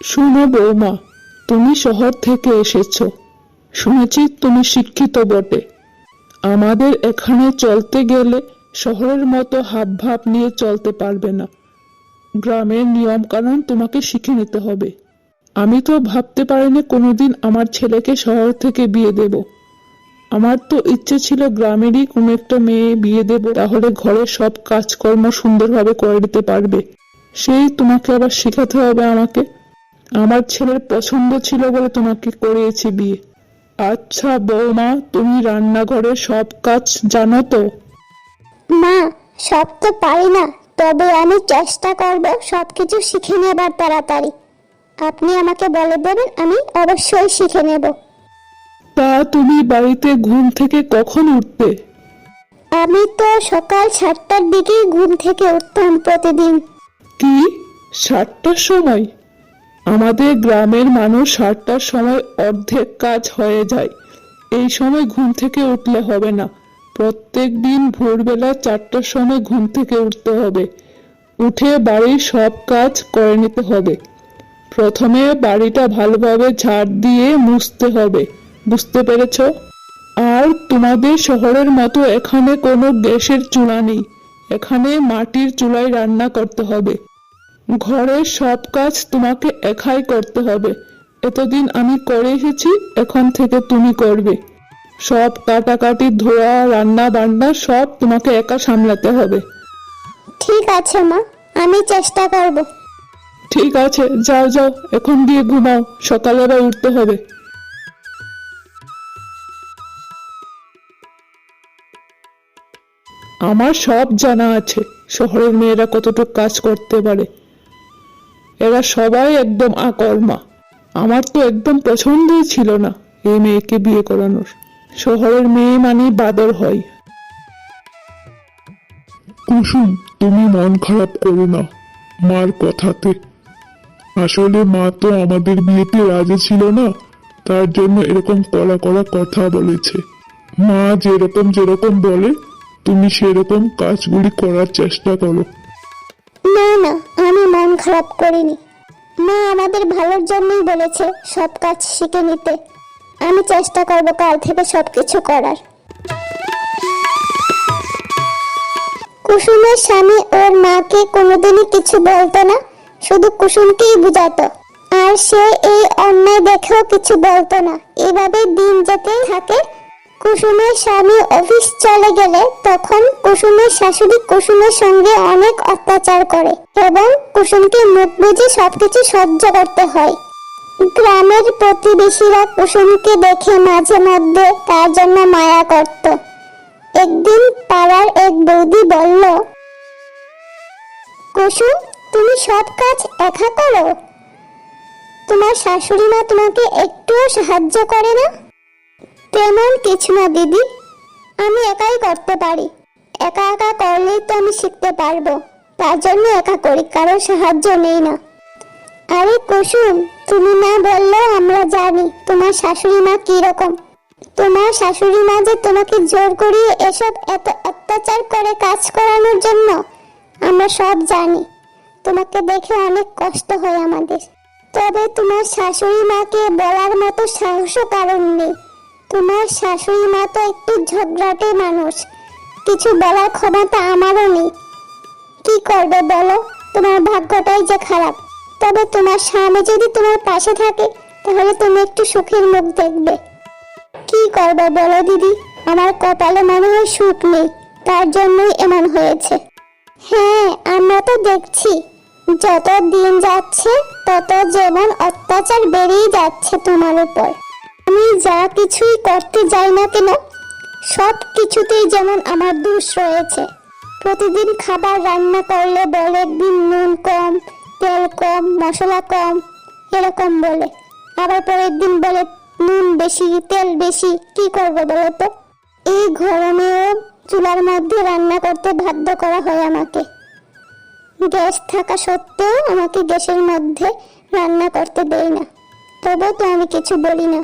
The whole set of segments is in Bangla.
শোনো বৌমা, তুমি শহর থেকে এসেছ। শুনেছি তুমি শিক্ষিত বটে। আমাদের এখানে চলতে গেলে শহরের মতো হাব ভাব নিয়ে চলতে পারবে না। গ্রামের নিয়ম কানুন তোমাকে শিখে নিতে হবে। আমি তো ভাবতে পারিনি কোনোদিন আমার ছেলেকে শহর থেকে বিয়ে দেব। আমার তো ইচ্ছে ছিল গ্রামেরই কোনো একটা মেয়ে বিয়ে দেব, তাহলে ঘরের সব কাজকর্ম সুন্দরভাবে করে দিতে পারবে। সেই তোমাকে আবার শেখাতে হবে আমাকে। আমার ছেলের পছন্দ ছিল বলে তোমাকে করিয়েছি বিয়ে। আচ্ছা বৌমা তুমি রান্নাঘরে সব কাজ জানো তো? মা সব তো পারি না তবে আমি চেষ্টা করব সব কিছু শিখে নেবার তাড়াতাড়ি। আপনি আমাকে বলে দেবেন আমি অবশ্যই শিখে নেব। তা তুমি বাড়িতে ঘুম থেকে কখন উঠতে আমি তো সকাল সাতটার দিকেই ঘুম থেকে উঠতাম প্রতিদিন। কি? সাতটার সময়? আমাদের গ্রামের মানুষ সাতটার সময় অর্ধেক কাজ হয়ে যায়। এই সময় ঘুম থেকে উঠলে হবে না। প্রত্যেক দিন ভোরবেলা চারটার সময় ঘুম থেকে উঠতে হবে। উঠে বাড়ির সব কাজ করে নিতে হবে। প্রথমে বাড়িটা ভালোভাবে ঝাড় দিয়ে মুছতে হবে। বুঝতে পেরেছ? আর তোমাদের শহরের মতো এখানে কোনো গ্যাসের চুলা নেই। এখানে মাটির চুলায় রান্না করতে হবে। ঘরের সব কাজ তোমাকে একাই করতে হবে। এতদিন আমি করে এসেছি এখন থেকে তুমি করবে। সব কাটাকাটি ধোয়া রান্না বান্না সব তোমাকে একা সামলাতে হবে। ঠিক আছে মা আমি চেষ্টা করব। ঠিক আছে যাও যাও এখন দিয়ে ঘুমাও সকালে আবার উঠতে হবে। আমার সব জানা আছে শহরের মেয়েরা কতটুকু কাজ করতে পারে। এরা সবাই একদম আকর্মা। আমার তো একদম পছন্দই ছিল না এই মেয়েকে বিয়ে করানোর। শহরের মেয়ে মানে বাদর হয়। কুসুম তুমি মন খারাপ করো না মার কথাতে। আসলে মা তো আমাদের বিয়েতে রাজি ছিল না তার জন্য এরকম কড়া কড়া কথা বলেছে। মা যেরকম যেরকম বলে তুমি সেরকম কাজগুলি করার চেষ্টা করো। না না খারাপ করিনি। মা আমাদের ভালোর জন্যই বলেছে সব কাজ শিখে নিতে। আমি চেষ্টা করব কাল থেকে সব কিছু করার। কুসুমের স্বামী ওর মাকে কোনোদিনই কিছু বলতো না, শুধু কুসুমকেই বুঝাতো। আর সে এই অন্যায় দেখেও কিছু বলতো না। এভাবে দিন যেতে থাকে কুসুমের স্বামী অফিস চলে গেলে তখন কুসুমের শাশুড়ি কুসুমের সঙ্গে অনেক অত্যাচার করে এবং কুসুমকে মুখ বুঝে সবকিছু সহ্য করতে হয়। গ্রামের প্রতিবেশীরা কুসুমকে দেখে মাঝে মধ্যে তার জন্য মায়া করত। একদিন পাড়ার এক বৌদি বলল, কুসুম, তুমি সব কাজ একা করো? তোমার শাশুড়ি মা তোমাকে একটুও সাহায্য করে না? তেমন কিছু না, দিদি। আমি একাই করতে পারি। একা একা করলেই তো আমি শিখতে পারব। তার জন্য একা করি, কারোর সাহায্য নেই না। আরে কুসুম, তুমি না বললেও আমরা জানি তোমার শাশুড়ি মা কীরকম। তোমার শাশুড়ি মা যে তোমাকে জোর করিয়ে এসব এত অত্যাচার করে কাজ করানোর জন্য, আমরা সব জানি। তোমাকে দেখে অনেক কষ্ট হয় আমাদের। তবে তোমার শাশুড়ি মাকে বলার মতো সাহসও কারণ নেই। তোমার শাশুড়ি মা তো একটু ঝগড়াটে মানুষ। কিছু বলার ক্ষমতা আমারও নেই। কি করবে বলো? তোমার ভাগ্যটাই যে খারাপ। তবে তোমার স্বামী যদি তোমার পাশে থাকে, তাহলে তুমি একটু সুখের মুখ দেখবে। কি করবে বলো দিদি? আমার কপালে মনে হয় সুখ নেই। তার জন্যই এমন হয়েছে। হ্যাঁ আমরা তো দেখছি। যত দিন যাচ্ছে, তত যেমন অত্যাচার বেড়েই যাচ্ছে তোমার উপর। আমি যা কিছুই করতে যাই না কেন, সব কিছুতেই যেমন আমার দোষ রয়েছে। প্রতিদিন খাবার রান্না করলে বলে দিন নুন কম, তেল কম, মশলা কম, এরকম বলে। আবার পরের দিন বলে, নুন বেশি, তেল বেশি, কি করব বলো তো? এই গরমেও চুলার মধ্যে রান্না করতে বাধ্য করা হয় আমাকে। গ্যাস থাকা সত্ত্বেও আমাকে গ্যাসের মধ্যে রান্না করতে দেয় না। তবুও তো আমি কিছু বলি না।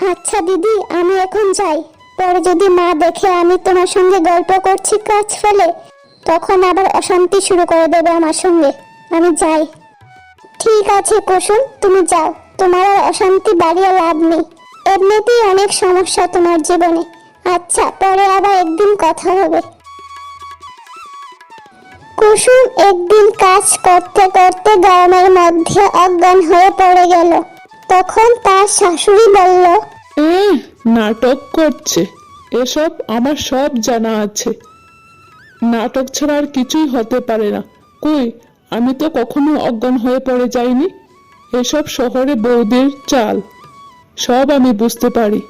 আচ্ছা দিদি, আমি এখন যাই। পরে যদি মা দেখে আমি তোমার সঙ্গে গল্প করছি কাজ ফেলে, তখন আবার অশান্তি শুরু করে দেবে আমার সঙ্গে। আমি যাই। ঠিক আছে কুসুম, তুমি যাও। তোমার আর অশান্তি বাড়িয়ে লাভ নেই। এমনিতেই অনেক সমস্যা তোমার জীবনে। আচ্ছা পরে আবার একদিন কথা হবে। কুসুম একদিন কাজ করতে করতে গ্রামের মধ্যে অজ্ঞান হয়ে পড়ে গেল। তখন তার শাশুড়ি বলল এহ, নাটক করছে। এসব আমার সব জানা আছে। নাটক ছাড়া আর কিছুই হতে পারে না। কই আমি তো কখনো অজ্ঞান হয়ে পড়ে যাইনি। এসব শহরে বৌদের চাল। সব আমি বুঝতে পারি।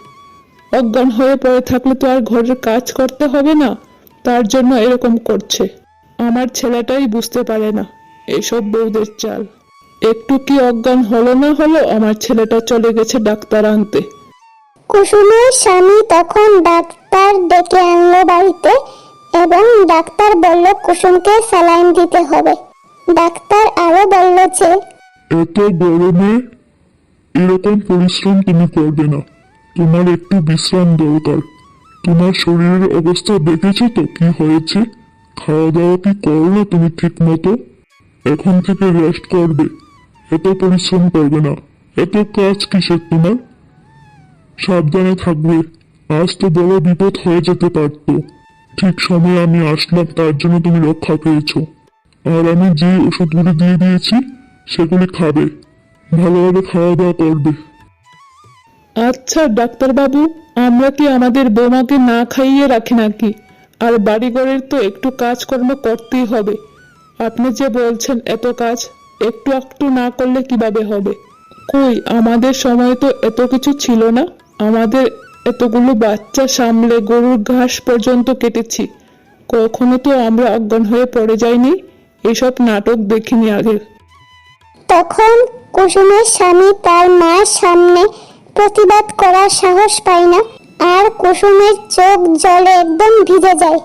অজ্ঞান হয়ে পড়ে থাকলে তো আর ঘরের কাজ করতে হবে না। তার জন্য এরকম করছে। আমার ছেলেটাই বুঝতে পারে না এসব বৌদের চাল। একটু কি অজ্ঞান হলো না হলো? আমার ছেলেটা চলে গেছে ডাক্তার আনতে। কুসুমের স্বামী তখন ডাক্তার ডেকে আনলো বাড়িতে এবং ডাক্তার বলল কুসুমকে স্যালাইন দিতে হবে। ডাক্তার আরও বলল যে এত গরমে এরকম পরিশ্রম তুমি করবে না। তোমার একটু বিশ্রাম দরকার তোমার শরীরের অবস্থা দেখেছ তো কি হয়েছে? খাওয়া দাওয়া কি করো না তুমি ঠিক মতো এখন থেকে রেস্ট করবে। এত পরিশ্রম করবে না। এত কাজ কিসের তোমার? সাবধানে থাকবে। আজ তো বড় বিপদ হয়ে যেতে পারতো। ঠিক সময়ে আমি আসলাম, তার জন্য তুমি রক্ষা পেয়েছ। আর আমি যে ওষুধগুলি দিয়ে দিয়েছি, সেগুলি খাবে। ভালোভাবে খাওয়া দাওয়া করবে। আচ্ছা ডাক্তারবাবু, আমরা কি আমাদের বৌমাকে না খাইয়ে রাখি নাকি? আর বাড়িঘরের তো একটু কাজকর্ম করতেই হবে। আপনি যে বলছেন, এত কাজ। একটু একটু না করলে কীভাবে হবে? কই, আমাদের সময় তো এত কিছু ছিল না। আমাদের এতগুলো বাচ্চা সামলে গরুর ঘাস পর্যন্ত কেটেছি। কখনো তো আমরা অজ্ঞান হয়ে পড়ে যাইনি? এসব নাটক দেখিনি আগে। তখন কুসুমের স্বামী তার মার সামনে প্রতিবাদ করার সাহস পায় না। আর কুসুমের চোখ জলে একদম ভিজে যায়।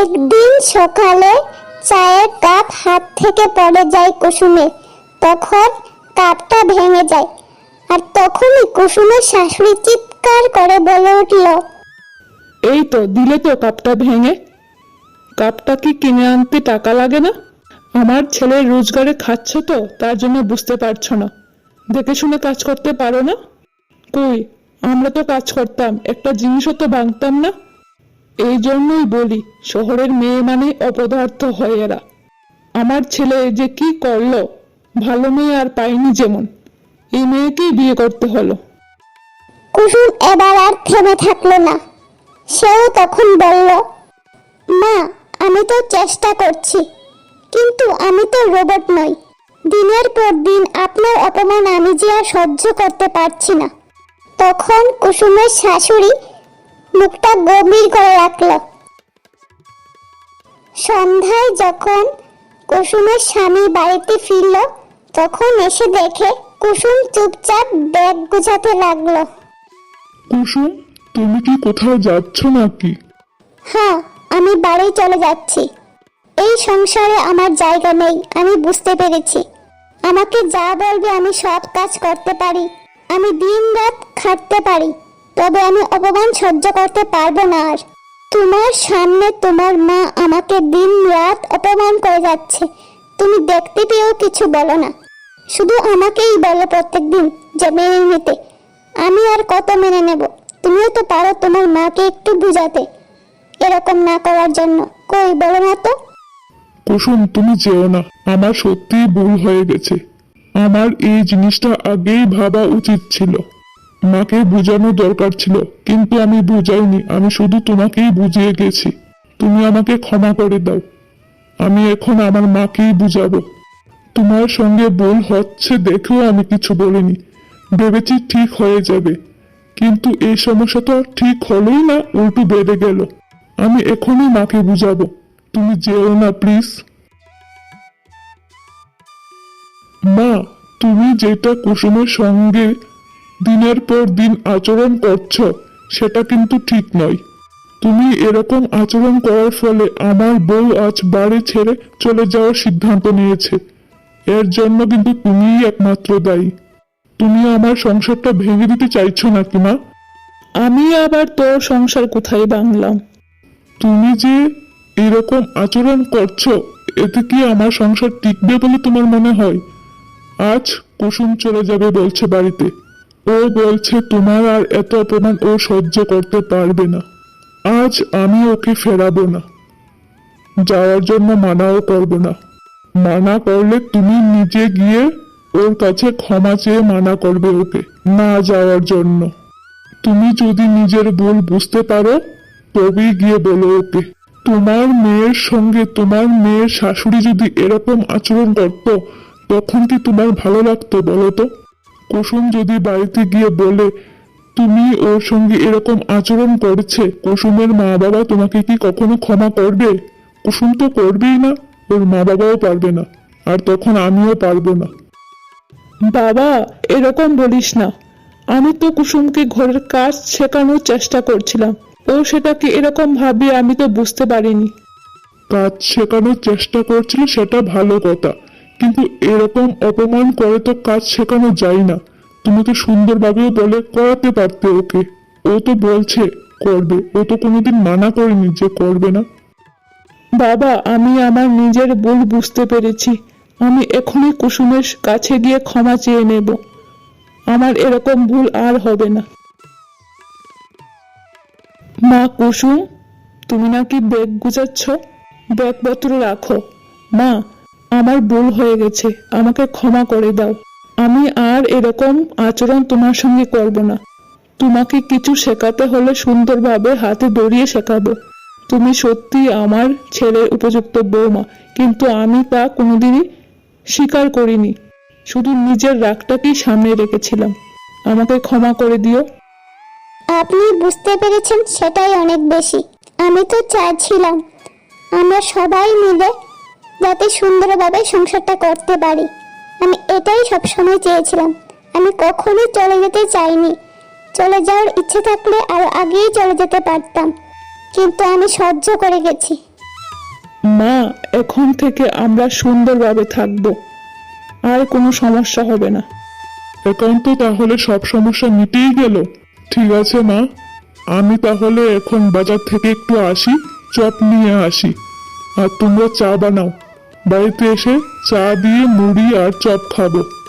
একদিন সকালে চায়ের কাপ হাত থেকে পড়ে যায় কুসুমের। তখন কাপটা ভেঙে যায় আর তখনই কুসুমের শাশুড়ি চিৎকার করে বলে উঠল, এই তো, দিলে তো কাপটা ভেঙে। কাপটা কি কিনে আনতে টাকা লাগে না? আমার ছেলের রোজগারে খাচ্ছ তো, তার জন্য বুঝতে পারছ না। দেখে শুনে কাজ করতে পারো না? কই, আমরা তো কাজ করতাম, একটা জিনিসও তো ভাঙতাম না। এই জন্যই বলি, শহরের মেয়ে মানে অপদার্থ হয় এরা। আমার ছেলে যে কি করল, ভালো মেয়ে আর পাইনি যেমন। এই মেয়েকেই বিয়ে করতে হলো। কুসুম এবার আর থেমে থাকল না। সেও তখন বলল, মা, আমি তো চেষ্টা করছি, কিন্তু আমি তো রোবট নই। দিনের পর দিন আপনার অপমান আমি যে আর সহ্য করতে পারছি না। তখন কুসুমের শাশুড়ি মুখটা গম্ভীর করে রাখল। সন্ধ্যায় যখন কুসুমের স্বামী বাড়িতে ফিরল তখন এসে দেখে কুসুম চুপচাপ ব্যাগ গুছাতে লাগল। কুসুম তুমি কি কোথাও যাচ্ছ নাকি? হ্যাঁ আমি বাড়ি চলে যাচ্ছি। এই সংসারে আমার জায়গা নেই আমি বুঝতে পেরেছি। আমাকে যা বলবে আমি সব কাজ করতে পারি। আমি দিন রাত খাটতে পারি। তবে আমি অপমান সহ্য করতে পারব না আর। তোমার সামনে তোমার মা আমাকে দিন রাত অপমান করে যাচ্ছে। তুমি দেখতে পেয়েও কিছু বলো না। শুধু আমাকেই বলো প্রত্যেকদিন যে মেনে নিতে আমি আর কত মেনে নেব? তুমিও তো পারো তোমার মাকে একটু বুঝাতে। এরকম না করার জন্য। কই, বলো না তো। কুসুম, তুমি যেও না। আমার সত্যিই ভুল হয়ে গেছে। আমার এই জিনিসটা আগেই ভাবা উচিত ছিল। মাকে বোঝানো দরকার ছিল, কিন্তু আমি বুঝাইনি, আমি শুধু তোমাকেই বুঝিয়ে গেছি। তুমি আমাকে ক্ষমা করে দাও। আমি এখন আমার মাকেই বুঝাবো। তোমার সঙ্গে ভুল হচ্ছে দেখেও আমি কিছু বলিনি। ভেবেছি ঠিক হয়ে যাবে। কিন্তু এই সমস্যাটা ঠিক হলোই না, উল্টো বেড়ে গেল। আমি এখনই মাকে বুঝাবো। তুমি যেও না, প্লিজ। মা, তুমি যেটা কুসুমের সঙ্গে দিনের পর দিন আচরণ করছ সেটা কিন্তু ঠিক নয়। তুমি এরকম আচরণ করার ফলে আমার বউ আজ বাড়ি ছেড়ে চলে যাওয়ার সিদ্ধান্ত নিয়েছে। এর জন্য কিন্তু তুমিই একমাত্র দায়ী। তুমি আমার সংসারটা ভেঙে দিতে চাইছো নাকি মা? আমি আবার তোর সংসার কোথায় বাংলাম তুমি যে এরকম আচরণ করছ এতে কি আমার সংসার টিকবে বলে তোমার মনে হয়? আজ কুসুম চলে যাবে বলছে বাড়িতে। ও বলছে, তোমার আর এত অপমান ও সহ্য করতে পারবে না। আজ আমি ওকে ফেরাবো না। যাওয়ার জন্য মানাও করব না। মানা করলে তুমি নিজে গিয়ে ওর কাছে ক্ষমা চেয়ে মানা করবে ওকে না যাওয়ার জন্য। তুমি যদি নিজের ভুল বুঝতে পারো, তবেই গিয়ে বলো ওকে। তোমার মেয়ের সঙ্গে তোমার মেয়ের শাশুড়ি যদি এরকম আচরণ করত, তখন কি তোমার ভালো লাগতো বলো তো? কুসুম যদি বাড়িতে গিয়ে বলে তুমি ওর সঙ্গে এরকম আচরণ করছে কুসুমের মা বাবা তোমাকে কি কখনো ক্ষমা করবে? কুসুম তো করবেই না ওর মা বাবাও পারবে না আর তখন আমিও পারব না। বাবা এরকম বলিস না। আমি তো কুসুমকে ঘরের কাজ শেখানোর চেষ্টা করছিলাম। ও সেটাকে এরকম ভাবে আমি তো বুঝতে পারিনি। কাজ শেখানোর চেষ্টা করছিল সেটা ভালো কথা কিন্তু এরকম অপমান করে তো কাজ শেখানো যায় না। তুমি তো সুন্দরভাবেও বলে করাতে পারতে ওকে। ও তো বলছে, করবে। ও তো কোনোদিন মানা করেনি যে করবে না। বাবা, আমি আমার নিজের ভুল বুঝতে পেরেছি। আমি এখনই কুসুমের কাছে গিয়ে ক্ষমা চেয়ে নেব। আমার এরকম ভুল আর হবে না। মা কুসুম, তুমি নাকি ব্যাগ গুজাচ্ছ? ব্যাগপত্র রাখো। মা আমার ভুল হয়ে গেছে, আমাকে ক্ষমা করে দাও। আমি আর এরকম আচরণ তোমার সঙ্গে করব না। তোমাকে কিছু শেখাতে হলে সুন্দরভাবে হাতে দড়িয়ে শেখাবো। তুমি সত্যি আমার ছেলের উপযুক্ত বৌমা, কিন্তু আমি তা কোনোদিনই স্বীকার করিনি। শুধু নিজের রাগটাকেই সামনে রেখেছিলাম। আমাকে ক্ষমা করে দিও। আপনি বুঝতে পেরেছেন, সেটাই অনেক বেশি। আমি তো চাইছিলাম, আমরা সবাই মিলে যাতে সুন্দরভাবে সংসারটা করতে পারি। আমি এটাই সবসময় চেয়েছিলাম। আমি কখনোই চলে যেতে চাইনি। চলে যাওয়ার ইচ্ছে থাকলে আরও আগেই চলে যেতে পারতাম। কিন্তু আমি সহ্য করে গেছি। মা এখন থেকে আমরা সুন্দরভাবে থাকব। আর কোনো সমস্যা হবে না। এখন তো তাহলে সব সমস্যা মিটেই গেল। ঠিক আছে মা। আমি তাহলে এখন বাজার থেকে একটু আসি চপ নিয়ে আসি। আর তোমরা চা বানাও। বাড়িতে এসে চা দিয়ে মুড়ি আর চপ খাব।